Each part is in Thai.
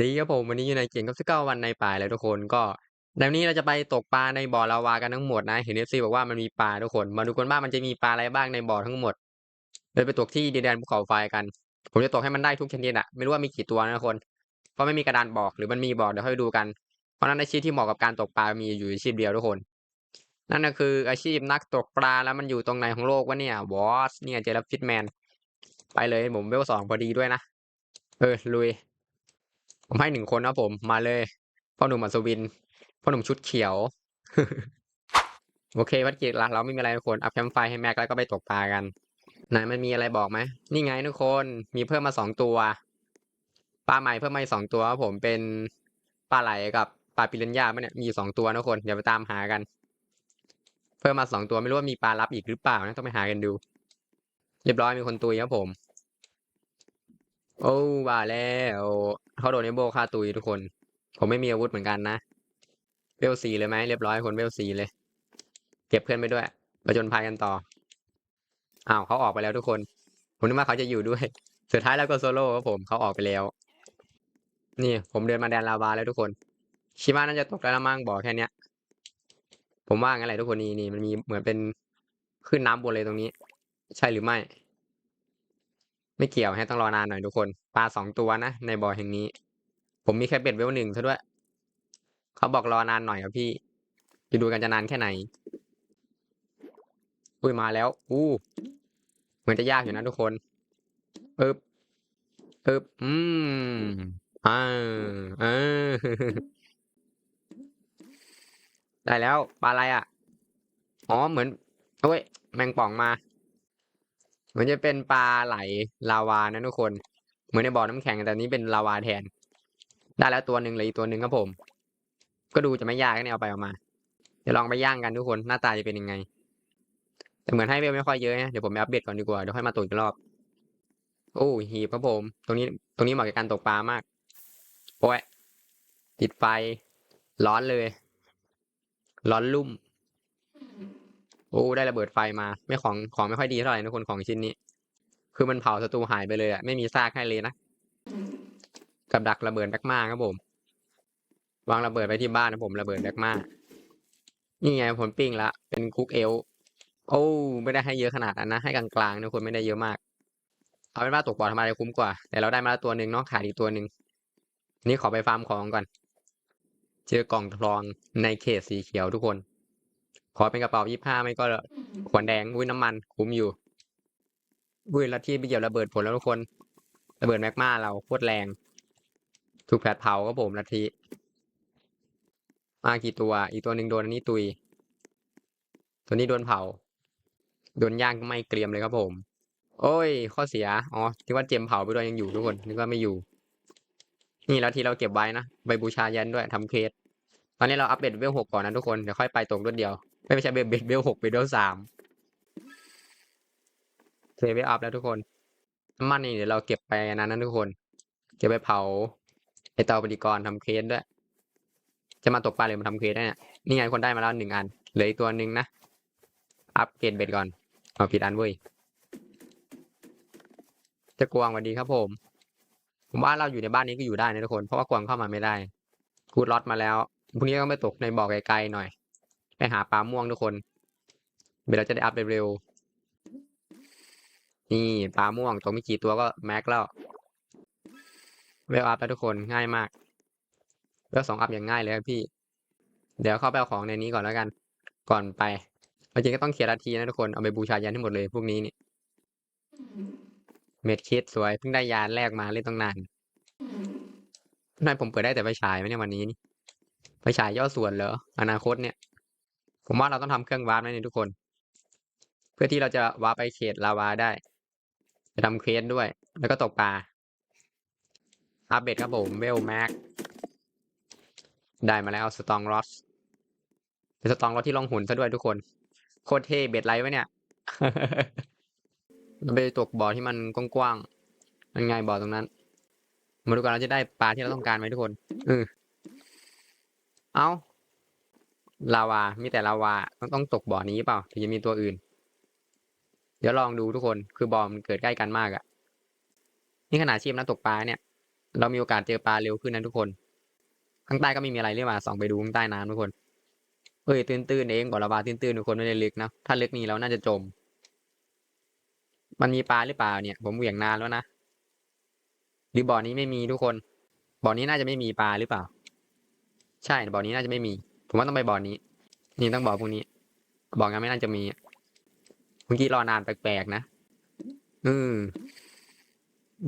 ดีครับผม วันนี้อยู่ในเกมกับ19วันในป่าเลยทุกคนก็ในวันนี้เราจะไปตกปลาในบ่อลาวากันทั้งหมดนะ เห็น FC บอกว่ามันมีปลาทุกคน มาดูกันว่ามันจะมีปลาอะไรบ้างในบ่อทั้งหมดเลยไปตกที่ดินแดนภูเขาไฟกัน ผมจะตกให้มันได้ทุกชนิดอะไม่รู้ว่ามีกี่ตัวนะทุกคน เพราะไม่มีกระดานบอกหรือมันมีบอกเดี๋ยวค่อยดูกัน เพราะนั้นอาชีพที่เหมาะกับการตกปลา มีอยู่อาชีพเดียวทุกคน นั่นก็คืออาชีพนักตกปลาแล้วมันอยู่ตรงไหนของโลกวะเนี่ยวอสเนี่ยเจอแล้วฟิตแมนไปเลยผมเวลสองพอดีด้วยนะ เออลุย ผมให้หนึ่งคนนะผมมาเลยพ่อหนุ่มอัศวินพ่อหนุ่มชุดเขียว โอเควัดกิจละเราไม่มีอะไรทุกคนอัพแคมไฟให้แม็กแล้วก็ไปตกปลากันไหนมันมีอะไรบอกไหมนี่ไงทุกคนมีเพิ่มมาสองตัวปลาใหม่เพิ่มมาอีกสองตัวครับผมเป็นปลาไหลกับปลาปิรันย่าเนี่ยมีสองตัวนะคนเดี๋ยวไปตามหากัน เพิ่มมาสองตัวไม่รู้ว่ามีปลารับอีกหรือเปล่านะต้องไปหากันดู เรียบร้อยมีคนตุยครับผม โอ้ว่าแล้วเขาโดนเอโบฆ่าตุยทุกคน ผมไม่มีอาวุธเหมือนกันนะเวลสี่เลยไหมเรียบร้อยคนเวลสี่เลย เก็บเพื่อนไปด้วยประจนภัยกันต่ออ้าวเขาออกไปแล้วทุกคน ผมนึกว่าเขาจะอยู่ด้วย สุดท้ายแล้วก็โซโล่ครับผมเขาออกไปแล้ว นี่ผมเดินมาแดนลาวาแล้วทุกคน ชิมาน่าจะตกแล้วละมั่งบอกแค่เนี้ย ผมว่างั้นแหละทุกคนนี่นี่มันมีเหมือนเป็นขึ้นน้ำบนเลยตรงนี้ ใช่หรือไม่ ไม่เกี่ยวให้ต้องรอนานหน่อยทุกคน ปลาสองตัวนะ ในบ่อแห่งนี้ ผมมีแค่เบ็ดเวลหนึ่งซะด้วย เขาบอกรอนานหน่อยครับพี่จะดูกันจะนานแค่ไหน อุ้ยมาแล้ว อู้เหมือนจะยากอยู่นะทุกคนเอ๊บเอ๊บอืมอ่าเออได้แล้วปลาอะไรอะ อ๋อเหมือนโอ้ย แมงป่องมา เหมือนจะเป็นปลาไหลลาวานะทุกคน เหมือนในบ่อน้ำแข็งแต่นี้เป็นลาวาแทน ได้แล้วตัวหนึ่งเลยอีกตัวหนึ่งครับผม ก็ดูจะไม่ยากนี่เอาไปเอามา เดี๋ยวลองไปย่างกันทุกคนหน้าตาจะเป็นยังไง แต่เหมือนให้เวลไม่ค่อยเยอะนะเดี๋ยวผมไปอัปเดตก่อนดีกว่าเดี๋ยวค่อยมาตกอีกรอบ โอ้หีบครับผม ตรงนี้ตรงนี้เหมาะกับการตกปลามากโอ้ยติดไฟร้อนเลย ร้อนลุ่ม โอ้ได้ระเบิดไฟมา ไม่ของของไม่ค่อยดีเท่าไหร่นะคนของชิ้นนี้ คือมันเผาศัตรูหายไปเลยอะไม่มีซากให้เลยนะกับดักระเบิดแบกมาครับผม วางระเบิดไว้ที่บ้านนะผมระเบิดแบกมานี่ไงผมปิ้งละเป็นคุกเอลโอ้ไม่ได้ให้เยอะขนาดนั้นนะให้กลางๆนะคนไม่ได้เยอะมาก เอาเป็นว่าตกบ่อธรรมดาคุ้มกว่าแต่เราได้มาแล้วตัวหนึ่งเนาะขาดอีกตัวหนึ่งนี่ขอไปฟาร์มของก่อน เจอกล่องทองในเขตสีเขียวทุกคน ขอเป็นกระเป๋ายี่ห้าไม่ก็ขวดแดงอุ้ยน้ำมัน คุ้มอยู่อุ้ยแล้วที่ไปเหยียบระเบิดผลแล้วทุกคน ระเบิดแมกมาเราโคตรแรง ถูกแผดเผาครับผมลัทธิมากี่ตัว อีกตัวหนึ่งโดนอันนี้ตุย ตัวนี้โดนเผา โดนย่างไม่เกรียมเลยครับผม โอ้ย ข้อเสีย อ๋อ ที่ว่าเจมเผาไปด้วยยังอยู่ทุกคน นึกว่าไม่อยู่ นี่แล้วที่เราเก็บไว้นะ ใบบูชายันด้วยทำเคส ตอนนี้เราอัปเดตเวลหกก่อนนะทุกคน เดี๋ยวค่อยไปตกรวดเดียว ไม่ใช่เบลเบลเวลหกเบลสามเทเวลอัพแล้วทุกคนน้ำมันนี่เดี๋ยวเราเก็บไปอันนั้นนะทุกคน เก็บไปเผาไอเตาปฏิกรทำเคสด้วย จะมาตกปลาหรือมาทำเคสได้เนี่ยนี่ไงคนได้มาแล้วหนึ่งอัน เหลืออีกตัวหนึ่งนะ อัปเกรดเบ็ดก่อน เอาผิดอันเว้ย จะกวางวัสดีครับผม ผมว่าเราอยู่ในบ้านนี้ก็อยู่ได้นะทุกคน เพราะว่ากวางเข้ามาไม่ได้ กูดล็อตมาแล้วพรุ่งนี้ต้องไปตกในบ่อไกลๆหน่อย ไปหาปลาม่วงทุกคนเดี๋ยวเราจะได้อัพเร็วๆนี่ปลาม่วงตัวไม่กี่ตัวก็แม็กแล้วเวลอัพแล้วทุกคนง่ายมากเวลสองอัพอย่างง่ายเลยพี่ เดี๋ยวเข้าไปเอาของในนี้ก่อนแล้วกัน ก่อนไปเอาจริงก็ต้องเคลียร์นาทีนะทุกคนเอาไปบูชายันให้หมดเลยพวกนี้นี่เม็ดคิดสวยเพิ่งได้ยานแรกมาเล่นตั้งนานนายผมเปิดได้แต่ไฟฉายไหมเนี่ยวันนี้นี่ไฟฉายย่อส่วนเหรออนาคตเนี่ย ผมว่าเราต้องทำเครื่องวาร์ปนะนี่ทุกคน เพื่อที่เราจะวาร์ปไปเขตลาวาได้ จะทำเควสด้วย แล้วก็ตกปลาอัปเดตครับผมเวลแม็กได้มาแล้วสตองรอสเป็นสตองรอสที่ลองหุ่นซะด้วยทุกคน โคตรเท่เบ็ดไรไว้เนี่ยเราไปตกบ่อที่มันกว้างๆมันไงบ่อตรงนั้น มาดูกันเราจะได้ปลาที่เราต้องการไหมทุกคนเออเอา ลาวา มีแต่ลาวา ต้องต้องตกบ่อนี้เปล่าถึงจะมีตัวอื่น เดี๋ยวลองดูทุกคน คือบ่อมันเกิดใกล้กันมากอะนี่ขนาดชีพนักตกปลาเนี่ย เรามีโอกาสเจอปลาเร็วขึ้นนะทุกคน ข้างใต้ก็ไม่มีอะไรเรียกว่าส่องไปดูข้างใต้น้ำทุกคน เอ้ยตื้นๆเองบ่อระบาตื้นๆทุกคนไม่ได้ลึกนะ ถ้าลึกนี่เราน่าจะจม มันมีปลาหรือเปล่าเนี่ย ผมเหวี่ยงนานแล้วนะ หรือบ่อนี้ไม่มีทุกคน บ่อนี้น่าจะไม่มีปลาหรือเปล่า ใช่ บ่อนี้น่าจะไม่มี ผมว่าต้องไปบ่อนี้ นี่ต้องบ่อพวกนี้บ่องั้นไม่น่าจะมีเมื่อกี้รอนานแปลกๆนะอืม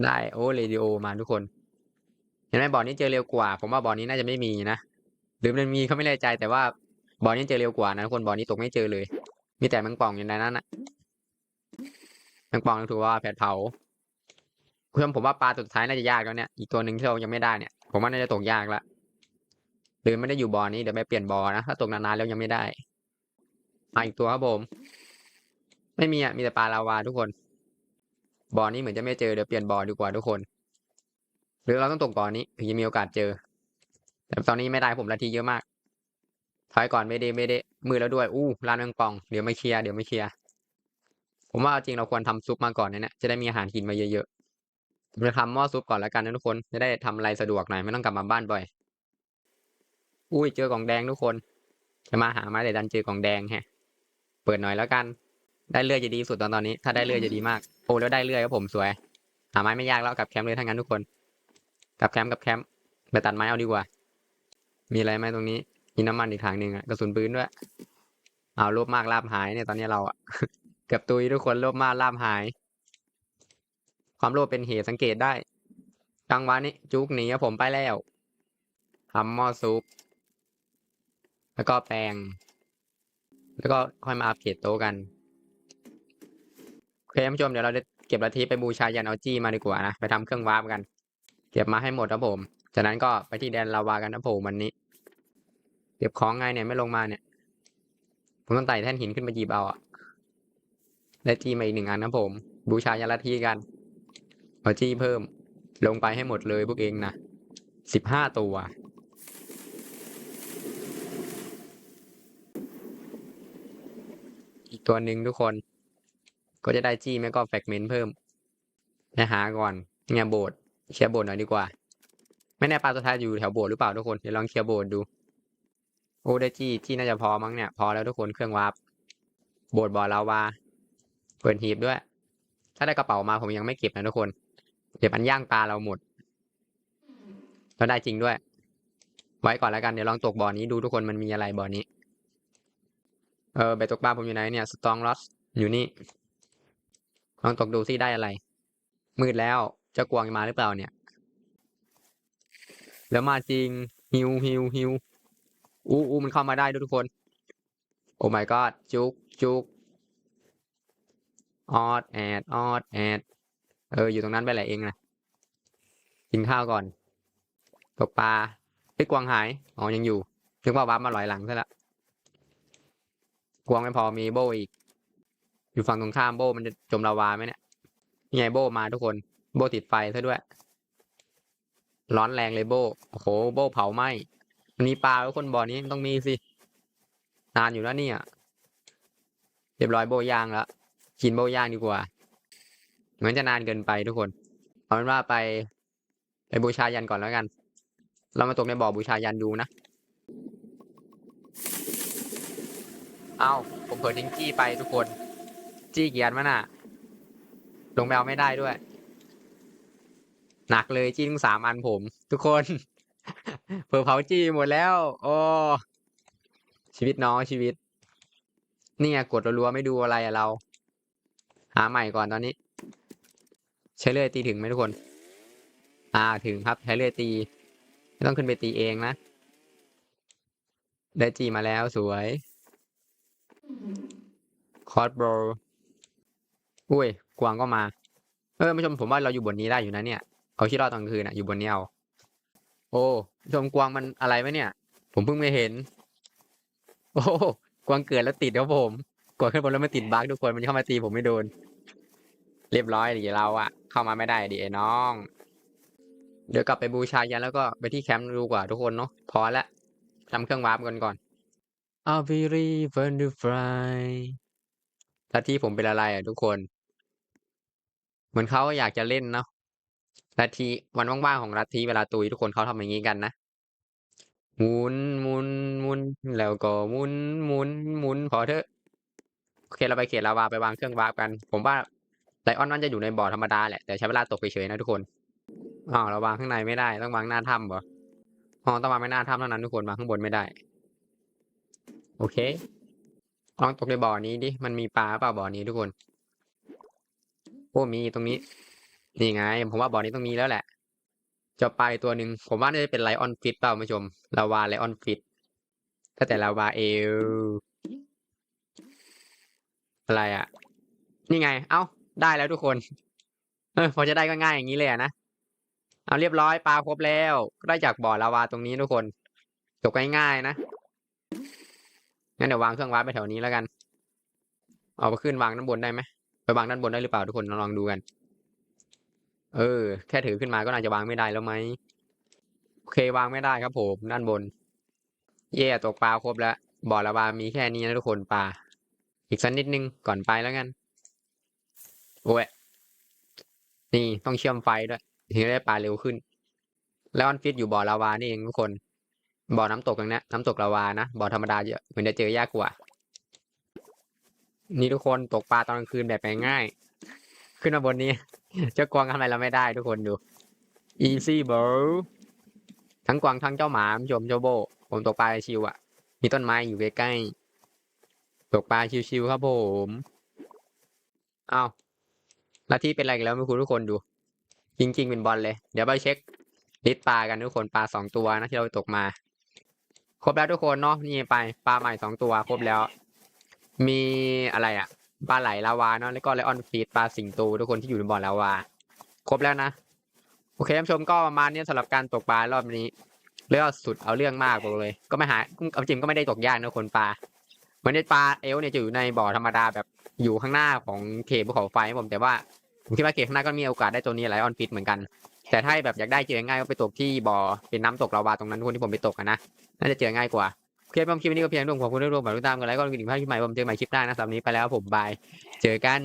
ได้โอ้เรดิโอมาทุกคน เห็นไหมบ่อนี้เจอเร็วกว่า ผมว่าบ่อนี้น่าจะไม่มีนะหรือมันมีเขาไม่แน่ใจแต่ว่าบ่อนี้เจอเร็วกว่านะทุกคนบ่อนี้ตกไม่เจอเลย มีแต่แมงป่องอยู่ในนั้นนะแมงป่องถือว่าแผดเผาคุณผู้ชมผมว่าปลาตัวสุดท้ายน่าจะยากแล้วเนี่ยอีกตัวหนึ่งที่เรายังไม่ได้เนี่ย ผมว่าน่าจะตกยากละ หรือไม่ได้อยู่บ่อนี้เดี๋ยวไปเปลี่ยนบ่อนะถ้าตกนานๆแล้วยังไม่ได้มาอีกตัวครับผม ไม่มีอะมีแต่ปลาลาวาทุกคนบ่อนี้เหมือนจะไม่เจอเดี๋ยวเปลี่ยนบอดีกว่าทุกคน หรือเราต้องตกบ่อนี้ถึงจะมีโอกาสเจอ แต่ตอนนี้ไม่ได้ผมนาทีเยอะมากถอยก่อนไม่ได้ไม่ได้มือแล้วด้วยอู้ร้านแมงปองเดี๋ยวไม่เคลียร์เดี๋ยวไม่เคลียร์ผมว่าจริงเราควรทำซุปมาก่อนนะเนี่ยจะได้มีอาหารกินมาเยอะๆผมจะทำหม้อซุปก่อนแล้วกันนะทุกคนจะได้ทำอะไรสะดวกหน่อยไม่ต้องกลับมาบ้านบ่อย อุ้ยเจอกล่องแดงทุกคน จะมาหาไม้แต่ดันเจอกล่องแดงแฮะ เปิดหน่อยแล้วกัน ได้เลื่อยจะดีสุดตอนตอนนี้ ถ้าได้เลื่อยจะดีมาก โอ้แล้วได้เลื่อยครับผมสวย หาไม้ไม่ยากแล้วกลับแคมป์เลยทั้งนั้นทุกคนกลับแคมป์กลับแคมป์ไปตัดไม้เอาดีกว่า มีอะไรไหมตรงนี้ มีน้ำมันอีกทางหนึ่งอะกระสุนปืนด้วยเอาโลภมากลาบหายเนี่ยตอนนี้เราอะเกือบตุยทุกคนโลภมากลาบหาย ความโลภเป็นเหตุสังเกตได้กลางวันนี้จุกหนีผมไปแล้วทำหม้อซุป แล้วก็แปลง แล้วก็ค่อยมาอัปเกรดโต๊ะกันโอเคท่านผู้ชมเดี๋ยวเราจะเก็บลัทธิไปบูชายันเอาจี้มาดีกว่านะไปทำเครื่องวาร์ปกัน เก็บมาให้หมดครับผม จากนั้นก็ไปที่แดนลาวากันนะผมวันนี้ เก็บของไงเนี่ยไม่ลงมาเนี่ย ผมต้องไต่แท่นหินขึ้นมาหยิบเอาอะได้จี้มาอีกหนึ่งอันนะผม บูชายันลัทธิกันเอาจี้เพิ่ม ลงไปให้หมดเลยพวกเองนะสิบห้าตัว อีกตัวหนึ่งทุกคน ก็จะได้จี้ไม่ก็แฟกเมนต์เพิ่มไปหาก่อนเนี่ยโบสถ์เคลียร์โบสถ์หน่อยดีกว่า ไม่แน่ปลาสุดท้ายอยู่แถวโบสถ์หรือเปล่าทุกคนเดี๋ยวลองเคลียร์โบสถ์ดู โอ้ได้จี้จี้น่าจะพอมั้งเนี่ย พอแล้วทุกคนเครื่องวาร์ปโบสถ์บ่อลาวาเปิดหีบด้วย ถ้าได้กระเป๋ามาผมยังไม่เก็บนะทุกคนเก็บอันย่างปลาเราหมดแล้วได้จริงด้วย ไว้ก่อนแล้วกันเดี๋ยวลองตกบ่อนี้ดูทุกคนมันมีอะไรบ่อนี้ เออไปตกปลาผมอยู่ไหนเนี่ยสตองลอสอยู่นี่ลองตกดูซิได้อะไร มืดแล้วเจะกวางมาหรือเปล่าเนี่ย แล้วมาจริงฮิวฮิวฮิวอู้อู้มันเข้ามาได้ด้วยทุกคน โอ้ my god จุกจุกออดแอดออดแอดเอออยู่ตรงนั้นไปแหละเองนะกินข้าวก่อน ตกปลาไอ้ยกวางหาย อ๋อยังอยู่ถึงว่าวับมาลอยหลังซะละ กวางไม่พอมีโบอีก อยู่ฝั่งตรงข้ามโบมันจะจมลาวาไหมเนี่ยนี่ไงโบมาทุกคน โบติดไฟซะด้วย ร้อนแรงเลยโบโอ้โหโบเผาไหมมันมีปลาทุกคนบ่อนี้ต้องมีสินานอยู่แล้วเนี่ยเรียบร้อยโบย่างแล้วกินโบย่างดีกว่าเหมือนจะนานเกินไปทุกคนเอาเป็นว่าไปไปบูชายันก่อนแล้วกัน เรามาตกในบ่อบูชายันดูนะ อาผมเผลอทิ้งจี้ไปทุกคน จี้เกียร์มันน่ะ ลงไปเอาไม่ได้ด้วย หนักเลยจี้ทั้งสามอันผม ทุกคน เผลอเผาจี้หมดแล้ว โอ้ชีวิตน้องชีวิต นี่ไงกดรัวๆไม่ดูอะไรอะเรา หาใหม่ก่อนตอนนี้ ใช้เลื่อยตีถึงไหมทุกคน อ่าถึงครับใช้เลื่อยตีไม่ต้องขึ้นไปตีเองนะ ได้จีมาแล้วสวย คอร์สโบรอุ้ย กวางก็มา เออผู้ชมผมว่าเราอยู่บนนี้ได้อยู่นะเนี่ย เอาที่รอดตอนกลางคืนอะอยู่บนนี้เอา โอ้ผู้ชมกวางมันอะไรไหมเนี่ย ผมเพิ่งไม่เห็น โอ้กวางเกิดแล้วติดครับผม กดขึ้นบนแล้วมันติดบั๊กทุกคนมันเข้ามาตีผมไม่โดน เรียบร้อยดิเราอะเข้ามาไม่ได้ดิไอ้น้อง เดี๋ยวกลับไปบูชายันแล้วก็ไปที่แคมป์ดูกว่าทุกคนเนาะพอละทำเครื่องวาร์ปกันก่อน I'll be river to fly แล้วที่ผมเป็นอะไรอะทุกคน เหมือนเขาอยากจะเล่นเนาะลัทธิวันว่างๆของลัทธิเวลาตุยทุกคนเขาทำอย่างนี้กันนะหมุนหมุนหมุนแล้วก็หมุนหมุนหมุนพอเถอะโอเคเราไปเขตลาวาไปวางเครื่องวาร์ปกัน ผมว่าไลออนมันจะอยู่ในบ่อธรรมดาแหละแต่ใช้เวลาตกเฉยๆนะทุกคนอ้าวเราวางข้างในไม่ได้ต้องวางหน้าถ้ำเหรออ๋อต้องวางไม่หน้าถ้ำเท่านั้นทุกคนวางข้างบนไม่ได้ โอเค ลองตกในบ่อนี้ดิ มันมีปลาเปล่าบ่อนี้ทุกคน โอ้มีตรงนี้ นี่ไง ผมว่าบ่อนี้ต้องมีแล้วแหละ จะไปลาตัวหนึ่งผมว่าน่าจะเป็นไลออนฟิตเปล่าผู้ชมลาวาไลออนฟิตถ้าแต่ลาวาเอลอะไรอะ นี่ไง เอ้า ได้แล้วทุกคน เออพอจะได้ก็ง่ายอย่างนี้เลยอะนะ เอาเรียบร้อยปลาครบแล้วก็ได้จากบ่อลาวาตรงนี้ทุกคนจบง่ายๆนะ งั้นเดี๋ยววางเครื่องวัดไปแถวนี้แล้วกัน เอาไปขึ้นวางด้านบนได้ไหมไปวางด้านบนได้หรือเปล่าทุกคนลองดูกัน เออ แค่ถือขึ้นมาก็น่าจะวางไม่ได้แล้วไหมโอเควางไม่ได้ครับผมด้านบน เย่ตกปลาครบแล้วบ่อละวามีแค่นี้นะทุกคนปลาอีกสักนิดนึงก่อนไปแล้วกันโอ้ยนี่ต้องเชื่อมไฟด้วยถึงจะได้ปลาเร็วขึ้น แล้วออนฟิตอยู่บ่อลาวานี่เองทุกคน บ่อน้ำตกอย่างนี้น้ำตกลาวานะบ่อธรรมดาเยอะเหมือนจะเจอยากกว่า นี่ทุกคนตกปลาตอนกลางคืนแบบง่ายๆขึ้นมาบนนี้เจ้ากวางทำอะไรเราไม่ได้ทุกคนดู easy bro ทั้งกวางทั้งเจ้าหมาผู้ชมเจ้าโบ ผมตกปลาชิวอะ มีต้นไม้อยู่ใกล้ๆตกปลาชิวๆครับผมเอ้าแล้วที่เป็นอะไรกันแล้วไม่คุณทุกคนดู จริง ๆ เป็นบอลเลย เดี๋ยวไปเช็คลิสต์ปลากันทุกคนปลาสองตัวนะที่เราตกมา ครบแล้วทุกคนเนาะนี่ไปปลาใหม่สองตัวครบแล้ว มีอะไรอะปลาไหลลาวาเนาะแล้วก็ไลออนฟีดปลาสิงโตทุกคนที่อยู่ในบ่อลาวา ครบแล้วนะโอเคท่านผู้ชมก็ประมาณนี้สำหรับการตกปลารอบนี้เรื่องสุดเอาเรื่องมากบอกเลย ก็ไม่หายเอาจริงก็ไม่ได้ตกยากนะคนปลาเหมือนในปลาเอลเนี่ยจะอยู่ในบ่อธรรมดาแบบอยู่ข้างหน้าของเขตภูเขาไฟผมแต่ว่าผมคิดว่าเขตข้างหน้าก็มีโอกาสได้ตัวนี้ไลออนฟิตเหมือนกัน แต่ถ้าแบบอยากได้เจอง่ายก็ไปตกที่บ่อเป็นน้ำตกลาวาตรงนั้นทุกคนที่ผมไปตกอะนะน่าจะเจอง่ายกว่าเพื่อเคผมคลิปนี้ก็เพียงเท่านี้ขอบคุณที่ร่วมมาติดตามกันแล้วก็ติดตามที่ใหม่ผมเจอใหม่คลิปหน้านะสำหรับนี้ไปแล้วผมบายเจอกัน